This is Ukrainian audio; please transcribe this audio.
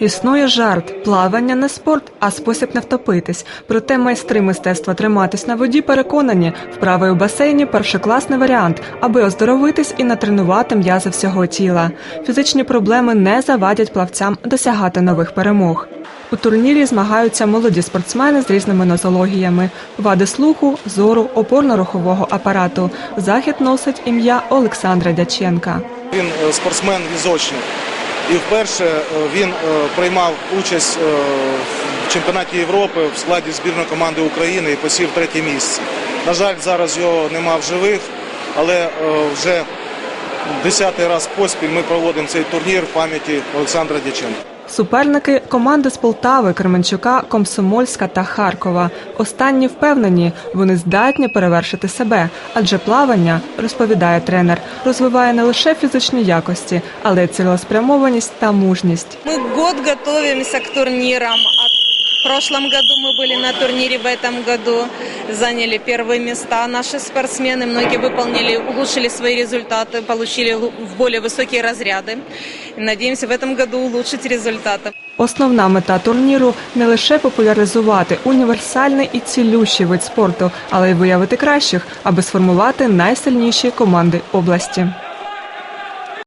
Існує жарт, плавання не спорт, а спосіб не втопитись. Проте майстри мистецтва триматись на воді переконані, вправи у басейні першокласний варіант, аби оздоровитись і натренувати м'язи всього тіла. Фізичні проблеми не завадять плавцям досягати нових перемог. У турнірі змагаються молоді спортсмени з різними нозологіями: вади слуху, зору, опорно-рухового апарату. Захід носить ім'я Олександра Дяченка. Він е, спортсмен-візочник. І вперше е, він е, приймав участь е, в чемпіонаті Європи в складі збірної команди України і посів третє місце. На жаль, зараз його нема в живих, але вже десятий раз поспіль ми проводимо цей турнір в пам'яті Олександра Дяченка. Суперники команди з Полтави, Кременчука, Комсомольська та Харкова. Останні впевнені, вони здатні перевершити себе, адже плавання, розповідає тренер, розвиває не лише фізичні якості, але й цілеспрямованість та мужність. Ми год готуємося к турнирам. От- В прошлом году мы были на турнире, в этом году заняли первые места. Наши спортсмены, многие выполнили, улучшили свои результаты, получили лу- в более высокие разряды. И надеемся в этом году улучшить результаты. Основна мета турніру не лише популяризувати універсальний і цілющий вид спорту, але й виявити кращих, аби сформувати найсильніші команди області.